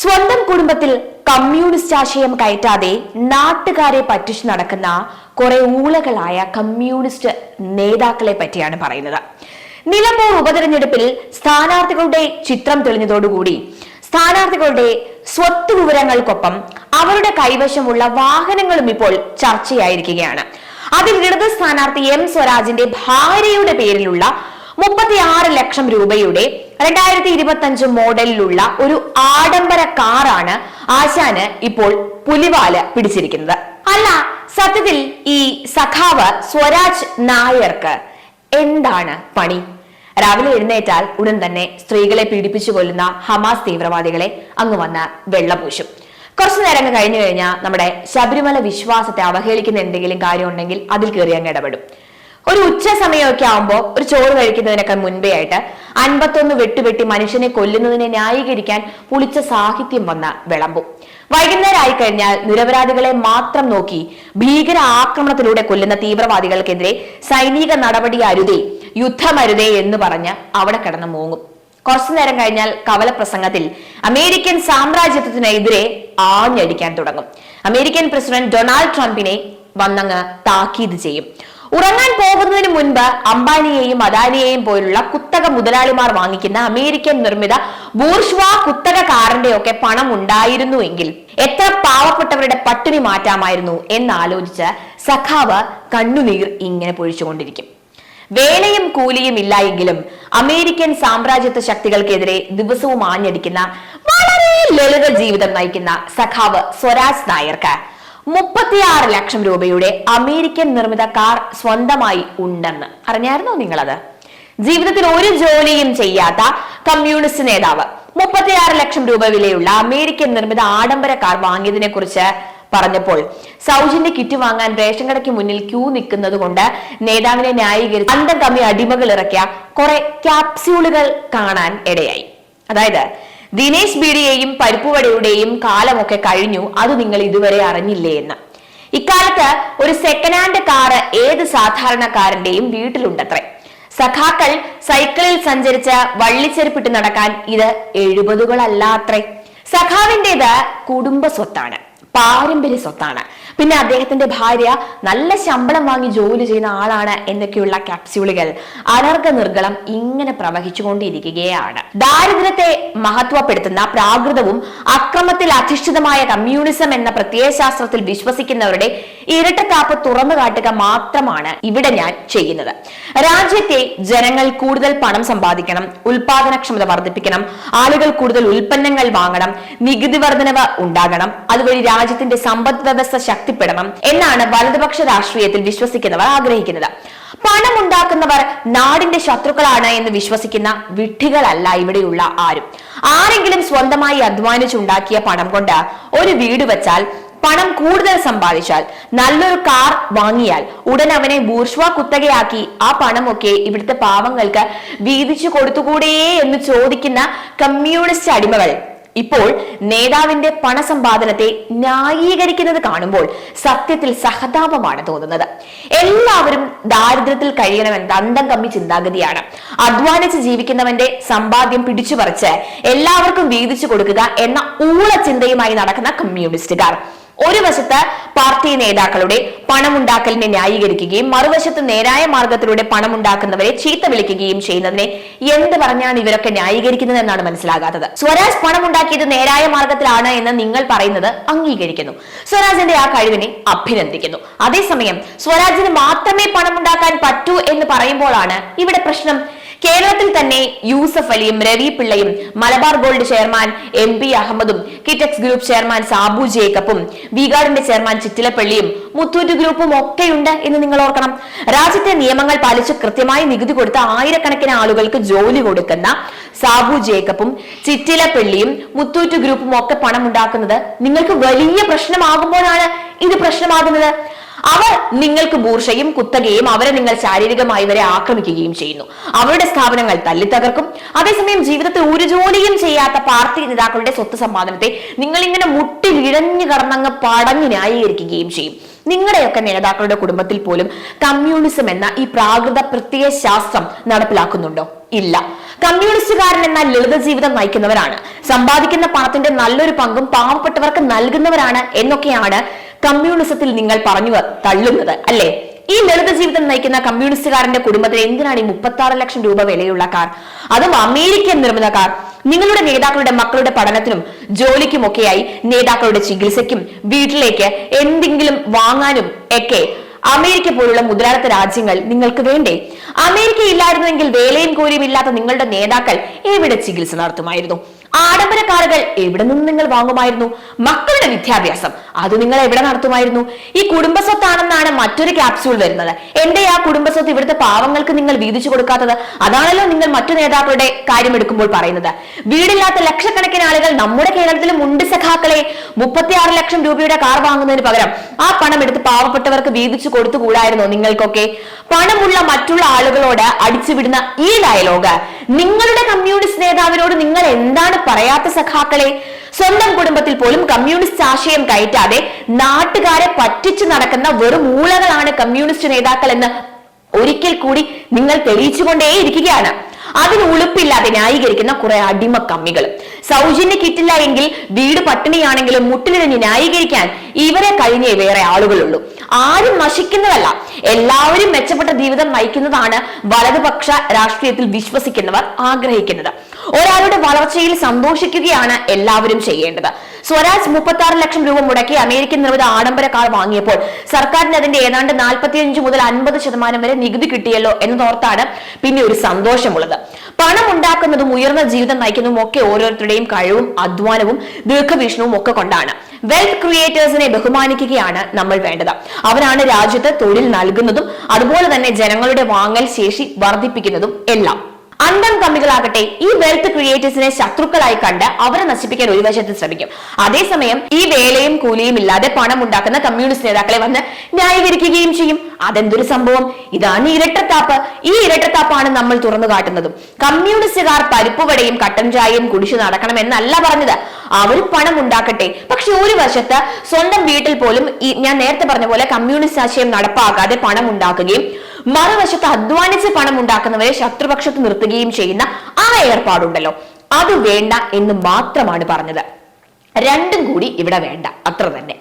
സ്വന്തം കുടുംബത്തിൽ കമ്മ്യൂണിസ്റ്റ് ആശയം കയറ്റാതെ നാട്ടുകാരെ പറ്റിച്ചു നടക്കുന്ന കുറെ ഊളകളായ കമ്മ്യൂണിസ്റ്റ് നേതാക്കളെ പറ്റിയാണ് പറയുന്നത്. നിലമ്പൂർ ഉപതെരഞ്ഞെടുപ്പിൽ സ്ഥാനാർത്ഥികളുടെ ചിത്രം തെളിഞ്ഞതോടുകൂടി സ്ഥാനാർത്ഥികളുടെ സ്വത്ത് വിവരങ്ങൾക്കൊപ്പം അവരുടെ കൈവശമുള്ള വാഹനങ്ങളും ഇപ്പോൾ ചർച്ചയായിരിക്കുകയാണ്. അതിൽ ഇടത് സ്ഥാനാർത്ഥി എം സ്വരാജിന്റെ ഭാര്യയുടെ പേരിലുള്ള മുപ്പത്തിയാറ് ലക്ഷം രൂപയുടെ രണ്ടായിരത്തി ഇരുപത്തി അഞ്ച് മോഡലിലുള്ള ഒരു ആഡംബര കാറാണ് ആശാന് ഇപ്പോൾ പുലിവാൽ പിടിച്ചിരിക്കുന്നത്. അല്ല സത്യത്തിൽ ഈ സഖാവ് സ്വരാജ് നായർക്ക് എന്താണ് പണി? രാവിലെ എഴുന്നേറ്റാൽ ഉടൻ തന്നെ സ്ത്രീകളെ പീഡിപ്പിച്ചു കൊല്ലുന്ന ഹമാസ് തീവ്രവാദികളെ അങ്ങ് വന്ന് വെള്ളപൂശും കുറച്ചു നേരം കഴിഞ്ഞു കഴിഞ്ഞാൽ നമ്മുടെ ശബരിമല വിശ്വാസത്തെ അവഹേളിക്കുന്ന എന്തെങ്കിലും കാര്യം ഉണ്ടെങ്കിൽ അതിൽ കയറി അങ്ങ് ഇടപെടും. ഒരു ഉച്ച സമയമൊക്കെ ആവുമ്പോൾ ഒരു ചോറ് കഴിക്കുന്നതിനൊക്കെ മുൻപേ ആയിട്ട് അൻപത്തൊന്ന് വെട്ടുവെട്ടി മനുഷ്യനെ കൊല്ലുന്നതിനെ ന്യായീകരിക്കാൻ പുളിച്ച സാഹിത്യം വന്ന വിളമ്പും. വൈകുന്നേരം ആയി കഴിഞ്ഞാൽ നിരപരാധികളെ മാത്രം നോക്കി ഭീകര ആക്രമണത്തിലൂടെ കൊല്ലുന്ന തീവ്രവാദികൾക്കെതിരെ സൈനിക നടപടി അരുതേ യുദ്ധമരുതേ എന്ന് പറഞ്ഞ് അവിടെ കിടന്ന് മൂങ്ങും. കുറച്ചു നേരം കഴിഞ്ഞാൽ കവല പ്രസംഗത്തിൽ അമേരിക്കൻ സാമ്രാജ്യത്വത്തിനെതിരെ ആഞ്ഞടിക്കാൻ തുടങ്ങും. അമേരിക്കൻ പ്രസിഡന്റ് ഡൊണാൾഡ് ട്രംപിനെ വന്നങ്ങ് താക്കീത് ചെയ്യും. ഉറങ്ങാൻ പോകുന്നതിന് മുൻപ് അംബാനിയെയും അദാനിയെയും പോലുള്ള കുത്തക മുതലാളിമാർ വാങ്ങിക്കുന്ന അമേരിക്കൻ നിർമ്മിത ബൂർഷ്വാ കുത്തക കാറിന്റെ ഒക്കെ പണം ഉണ്ടായിരുന്നു എങ്കിൽ എത്ര പാവപ്പെട്ടവരുടെ പട്ടിണി മാറ്റാമായിരുന്നു എന്നാലോചിച്ച് സഖാവ് കണ്ണുനീർ ഇങ്ങനെ പൊഴിച്ചുകൊണ്ടിരിക്കും. വേലയും കൂലിയും ഇല്ല എങ്കിലും അമേരിക്കൻ സാമ്രാജ്യത്വ ശക്തികൾക്കെതിരെ ദിവസവും ആഞ്ഞടിക്കുന്ന വളരെ ലളിത ജീവിതം നയിക്കുന്ന സഖാവ് സ്വരാജ് നായർക്ക് മുപ്പത്തിയാറ് ലക്ഷം രൂപയുടെ അമേരിക്കൻ നിർമ്മിത കാർ സ്വന്തമായി ഉണ്ടെന്ന്. അറിഞ്ഞായിരുന്നോ നിങ്ങളത്? ജീവിതത്തിൽ ഒരു ജോലിയും ചെയ്യാത്ത കമ്മ്യൂണിസ്റ്റ് നേതാവ് മുപ്പത്തിയാറ് ലക്ഷം രൂപ വിലയുള്ള അമേരിക്കൻ നിർമ്മിത ആഡംബര കാർ വാങ്ങിയതിനെ കുറിച്ച് പറഞ്ഞപ്പോൾ സൗജന്യ കിറ്റ് വാങ്ങാൻ റേഷൻ കടയ്ക്ക് മുന്നിൽ ക്യൂ നിൽക്കുന്നത് കൊണ്ട് നേതാവിനെ ന്യായീകരിച്ച് അന്തം കമ്മി അടിമകൾ ഇറക്കിയ കുറെ ക്യാപ്സ്യൂളുകൾ കാണാൻ ഇടയായി. അതായത് ദിനേശ് ബീഡിയെയും പരിപ്പുവടയുടെയും കാലമൊക്കെ കഴിഞ്ഞു. അത് നിങ്ങൾ ഇതുവരെ അറിഞ്ഞില്ലേ എന്ന്. ഇക്കാലത്ത് ഒരു സെക്കൻഡ് ഹാൻഡ് കാറ് ഏത് സാധാരണക്കാരന്റെയും വീട്ടിലുണ്ടത്രേ. സഖാക്കൾ സൈക്കിളിൽ സഞ്ചരിച്ച് വള്ളിച്ചെരുപ്പിട്ട് നടക്കാൻ ഇത് എഴുപതുകളല്ല അത്രേ സഖാവിന്റെത് കുടുംബ സ്വത്താണ് പാരമ്പര്യ സ്വത്താണ്. പിന്നെ അദ്ദേഹത്തിന്റെ ഭാര്യ നല്ല ശമ്പളം വാങ്ങി ജോലി ചെയ്യുന്ന ആളാണ് എന്നൊക്കെയുള്ള കാപ്സ്യൂളുകൾ അനർഘ നിർഗളം ഇങ്ങനെ പ്രവഹിച്ചുകൊണ്ടിരിക്കുകയാണ്. ദാരിദ്ര്യത്തെ മഹത്വപ്പെടുത്തുന്ന പ്രാകൃതവും അക്രമത്തിൽ അധിഷ്ഠിതമായ കമ്മ്യൂണിസം എന്ന പ്രത്യയശാസ്ത്രത്തിൽ വിശ്വസിക്കുന്നവരുടെ ഇരട്ടത്താപ്പ് തുറന്നു കാട്ടുക മാത്രമാണ് ഇവിടെ ഞാൻ ചെയ്യുന്നത്. രാജ്യത്തെ ജനങ്ങൾ കൂടുതൽ പണം സമ്പാദിക്കണം ഉൽപാദനക്ഷമത വർദ്ധിപ്പിക്കണം ആളുകൾ കൂടുതൽ ഉൽപ്പന്നങ്ങൾ വാങ്ങണം നികുതി വർധനവ് ഉണ്ടാകണം അതുവഴി രാജ്യത്തിന്റെ സമ്പദ് വ്യവസ്ഥ ശക്തിപ്പെടണം എന്നാണ് വലതുപക്ഷ രാഷ്ട്രീയത്തിൽ വിശ്വസിക്കുന്നവർ ആഗ്രഹിക്കുന്നത്. പണമുണ്ടാക്കുന്നവർ നാടിന്റെ ശത്രുക്കളാണ് എന്ന് വിശ്വസിക്കുന്ന വിഡ്ഢികളല്ല ഇവിടെയുള്ള ആരും. ആരെങ്കിലും സ്വന്തമായി അധ്വാനിച്ചുണ്ടാക്കിയ പണം കൊണ്ട് ഒരു വീട് വെച്ചാൽ പണം കൂടുതൽ സമ്പാദിച്ചാൽ നല്ലൊരു കാർ വാങ്ങിയാൽ ഉടൻ അവനെ ബൂർഷ്വ കുത്തകയാക്കി ആ പണമൊക്കെ ഇവിടുത്തെ പാവങ്ങൾക്ക് വീതിച്ചു കൊടുത്തുകൂടേ എന്ന് ചോദിക്കുന്ന കമ്മ്യൂണിസ്റ്റ് അടിമകൾ ഇപ്പോൾ നേതാവിന്റെ പണസമ്പാദനത്തെ ന്യായീകരിക്കുന്നത് കാണുമ്പോൾ സത്യത്തിൽ സഹതാപമാണ് തോന്നുന്നത്. എല്ലാവരും ദാരിദ്ര്യത്തിൽ കഴിയണമെന്ന് അന്തം കമ്മി ചിന്താഗതിയാണ്. അധ്വാനിച്ച് ജീവിക്കുന്നവന്റെ സമ്പാദ്യം പിടിച്ചുപറിച്ച് എല്ലാവർക്കും വീതിച്ചു കൊടുക്കുക എന്ന ഊള ചിന്തയുമായി നടക്കുന്ന കമ്മ്യൂണിസ്റ്റുകാർ. ഒരു വശത്ത് പാർട്ടി നേതാക്കളുടെ പണമുണ്ടാക്കലിനെ ന്യായീകരിക്കുകയും മറുവശത്ത് നേരായ മാർഗത്തിലൂടെ പണമുണ്ടാക്കുന്നവരെ ചീത്ത വിളിക്കുകയും ചെയ്യുന്നതിനെ എന്ത് പറഞ്ഞാണ് ഇവരൊക്കെ ന്യായീകരിക്കുന്നത് എന്നാണ് മനസ്സിലാകാത്തത്? സ്വരാജ് പണമുണ്ടാക്കിയത് നേരായ മാർഗത്തിലാണ് എന്ന് നിങ്ങൾ പറയുന്നത് അംഗീകരിക്കുന്നു. സ്വരാജിന്റെ ആ കഴിവിനെ അഭിനന്ദിക്കുന്നു. അതേസമയം സ്വരാജിന് മാത്രമേ പണമുണ്ടാക്കാൻ പറ്റൂ എന്ന് പറയുമ്പോഴാണ് ഇവിടെ പ്രശ്നം കേരളത്തിൽ തന്നെ യൂസഫ് അലിയും Ravi പിള്ളയും Malabar gold chairman M P അഹമ്മദും Kitex group chairman Sabu ജേക്കബും വീഗാർഡിന്റെ ചെയർമാൻ ചിറ്റിലപ്പള്ളിയും മുത്തൂറ്റ് ഗ്രൂപ്പും ഒക്കെയുണ്ട് എന്ന് നിങ്ങൾ ഓർക്കണം. രാജ്യത്തെ നിയമങ്ങൾ പാലിച്ച് കൃത്യമായി നികുതി കൊടുത്ത ആയിരക്കണക്കിന് ആളുകൾക്ക് ജോലി കൊടുക്കുന്ന സാബു ജേക്കബും ചിറ്റിലപ്പള്ളിയും മുത്തൂറ്റ് ഗ്രൂപ്പും ഒക്കെ പണം ഉണ്ടാക്കുന്നത് നിങ്ങൾക്ക് വലിയ പ്രശ്നമാകുമ്പോഴാണ് ഇത് പ്രശ്നമാകുന്നത്. അവർ നിങ്ങൾക്ക് ബൂർഷയും കുത്തകയും അവരെ നിങ്ങൾ ശാരീരികമായി വരെ ആക്രമിക്കുകയും ചെയ്യുന്നു. അവരുടെ സ്ഥാപനങ്ങൾ തല്ലിത്തകർക്കും അതേസമയം ജീവിതത്തിൽ ഒരു ജോലിയും ചെയ്യാത്ത പാർട്ടി നേതാക്കളുടെ സ്വത്ത് സമ്പാദനത്തെ നിങ്ങൾ ഇങ്ങനെ മുട്ടി വിഴഞ്ഞു കടന്നങ്ങ് പടഞ്ഞു ന്യായീകരിക്കുകയും ചെയ്യും. നിങ്ങളുടെയൊക്കെ നേതാക്കളുടെ കുടുംബത്തിൽ പോലും കമ്മ്യൂണിസം എന്ന ഈ പ്രാകൃത പ്രത്യയ ശാസ്ത്രം നടപ്പിലാക്കുന്നുണ്ടോ? ഇല്ല. കമ്മ്യൂണിസ്റ്റുകാരൻ എന്ന ലളിത ജീവിതം നയിക്കുന്നവരാണ്. സമ്പാദിക്കുന്ന പണത്തിന്റെ നല്ലൊരു പങ്കും പാവപ്പെട്ടവർക്ക് നൽകുന്നവരാണ് എന്നൊക്കെയാണ് കമ്മ്യൂണിസത്തിൽ നിങ്ങൾ പറഞ്ഞു തള്ളുന്നത് അല്ലേ? ഈ ലളിത ജീവിതം നയിക്കുന്ന കമ്മ്യൂണിസ്റ്റുകാരന്റെ കുടുംബത്തിന് എന്തിനാണ് ഈ മുപ്പത്തി ആറ് ലക്ഷം രൂപ വിലയുള്ള കാർ? അതും അമേരിക്കൻ നിർമ്മിത കാർ. നിങ്ങളുടെ നേതാക്കളുടെ മക്കളുടെ പഠനത്തിനും ജോലിക്കുമൊക്കെയായി നേതാക്കളുടെ ചികിത്സയ്ക്കും വീട്ടിലേക്ക് എന്തെങ്കിലും വാങ്ങാനും ഒക്കെ അമേരിക്ക പോലുള്ള മുതലാളിത്ത രാജ്യങ്ങൾ നിങ്ങൾക്ക് വേണ്ടേ? അമേരിക്ക ഇല്ലായിരുന്നുവെങ്കിൽ വേലയും കൂലിയും ഇല്ലാത്ത നിങ്ങളുടെ നേതാക്കൾ എവിടെ ചികിത്സ നടത്തുമായിരുന്നു? ആഡംബര കാറുകൾ എവിടെ നിന്ന് നിങ്ങൾ വാങ്ങുമായിരുന്നു? മക്കളുടെ വിദ്യാഭ്യാസം. അത് നിങ്ങൾ എവിടെ നടത്തുമായിരുന്നു? ഈ കുടുംബസ്വത്താണെന്നാണ് മറ്റൊരു ക്യാപ്സ്യൂൾ വരുന്നത്. എന്റെ ആ കുടുംബസ്വത്ത് ഇവിടുത്തെ പാവങ്ങൾക്ക് നിങ്ങൾ വീതിച്ചു കൊടുക്കാത്തത്? അതാണല്ലോ നിങ്ങൾ മറ്റു നേതാക്കളുടെ കാര്യം എടുക്കുമ്പോൾ പറയുന്നത്. വീടില്ലാത്ത ലക്ഷക്കണക്കിന് ആളുകൾ നമ്മുടെ കേരളത്തിലും ഉണ്ട് സഖാക്കളെ. മുപ്പത്തിയാറ് ലക്ഷം രൂപയുടെ കാർ വാങ്ങുന്നതിന് പകരം ആ പണം എടുത്ത് പാവപ്പെട്ടവർക്ക് വീതിച്ചു കൊടുത്തുകൂടായിരുന്നോ നിങ്ങൾക്കൊക്കെ? പണമുള്ള മറ്റുള്ള ആളുകളോട് അടിച്ചുവിടുന്ന ഈ ഡയലോഗ് നിങ്ങളുടെ കമ്മ്യൂണിസ്റ്റ് നേതാവിനോട് നിങ്ങൾ എന്താണ് പറയാത്ത സഖാക്കളെ? സ്വന്തം കുടുംബത്തിൽ പോലും കമ്മ്യൂണിസ്റ്റ് ആശയം കയറ്റാതെ നാട്ടുകാരെ പറ്റിച്ചു നടക്കുന്ന വെറും മൂളകളാണ് കമ്മ്യൂണിസ്റ്റ് നേതാക്കൾ എന്ന് ഒരിക്കൽ കൂടി നിങ്ങൾ തെളിയിച്ചുകൊണ്ടേയിരിക്കുകയാണ്. അതിന് ഉളുപ്പില്ലാതെ ന്യായീകരിക്കുന്ന കുറെ അടിമ കമ്മികൾ സൗജന്യ കിട്ടില്ല എങ്കിൽ വീട് പട്ടിണിയാണെങ്കിലും മുട്ടിലിനെ ന്യായീകരിക്കാൻ ഇവരെ കഴിഞ്ഞേ വേറെ ആളുകളുള്ളൂ. ആരും നശിക്കുന്നതല്ല. എല്ലാവരും മെച്ചപ്പെട്ട ജീവിതം നയിക്കുന്നതാണ് വലതുപക്ഷ രാഷ്ട്രീയത്തിൽ വിശ്വസിക്കുന്നവർ ആഗ്രഹിക്കുന്നത്. ഒരാളുടെ വളർച്ചയിൽ സന്തോഷിക്കുകയാണ് എല്ലാവരും ചെയ്യേണ്ടത്. സ്വരാജ് മുപ്പത്തി ലക്ഷം രൂപ മുടക്കി അമേരിക്കൻ നിർമ്മിത ആഡംബര കാർ വാങ്ങിയപ്പോൾ സർക്കാരിന് അതിന്റെ ഏതാണ്ട് നാൽപ്പത്തിയഞ്ച് മുതൽ അൻപത് ശതമാനം വരെ നികുതി കിട്ടിയല്ലോ എന്നതോർത്താണ് പിന്നെ ഒരു സന്തോഷമുള്ളത്. പണം ഉണ്ടാക്കുന്നതും ഉയർന്ന ജീവിതം നയിക്കുന്നതും ഒക്കെ ഓരോരുത്തരുടെയും കഴിവും അധ്വാനവും ദീർഘവീക്ഷണവും ഒക്കെ കൊണ്ടാണ്. വെൽത്ത് ക്രിയേറ്റേഴ്സിനെ ബഹുമാനിക്കുകയാണ് നമ്മൾ വേണ്ടത്. അവരാണ് രാജ്യത്ത് തൊഴിൽ നൽകുന്നതും അതുപോലെ തന്നെ ജനങ്ങളുടെ വാങ്ങൽ ശേഷി വർദ്ധിപ്പിക്കുന്നതും എല്ലാം. അണ്ടം കമ്മികളാകട്ടെ ഈ വെൽത്ത് ക്രിയേറ്റേഴ്സിനെ ശത്രുക്കളായി കണ്ട് അവരെ നശിപ്പിക്കാൻ ഒരു വശത്ത് ശ്രമിക്കും. അതേസമയം ഈ വേലയും കൂലിയും ഇല്ലാതെ പണം ഉണ്ടാക്കുന്ന കമ്മ്യൂണിസ്റ്റ് നേതാക്കളെ വന്ന് ന്യായീകരിക്കുകയും ചെയ്യും. അതെന്തൊരു സംഭവം? ഇതാണ് ഇരട്ടത്താപ്പ്. ഈ ഇരട്ടത്താപ്പാണ് നമ്മൾ തുറന്നു കാട്ടുന്നതും. കമ്മ്യൂണിസ്റ്റുകാർ പരിപ്പുവടയും കട്ടൻ ചായയും കുടിച്ചു നടക്കണം എന്നല്ല പറഞ്ഞത്. അവർ പണം ഉണ്ടാക്കട്ടെ. പക്ഷെ ഒരു വശത്ത് സ്വന്തം വീട്ടിൽ പോലും ഞാൻ നേരത്തെ പറഞ്ഞ പോലെ കമ്മ്യൂണിസ്റ്റ് ആശയം നടപ്പാക്കാതെ പണം ഉണ്ടാക്കുകയും മറുവശത്ത് അധ്വാനിച്ച് പണം ഉണ്ടാക്കുന്നവരെ ശത്രുപക്ഷത്ത് നിർത്തുകയും ചെയ്യുന്ന ആ ഏർപ്പാടുണ്ടല്ലോ. അത് വേണ്ട എന്ന് മാത്രമാണ് പറഞ്ഞത്. രണ്ടും കൂടി ഇവിടെ വേണ്ട. അത്ര തന്നെ.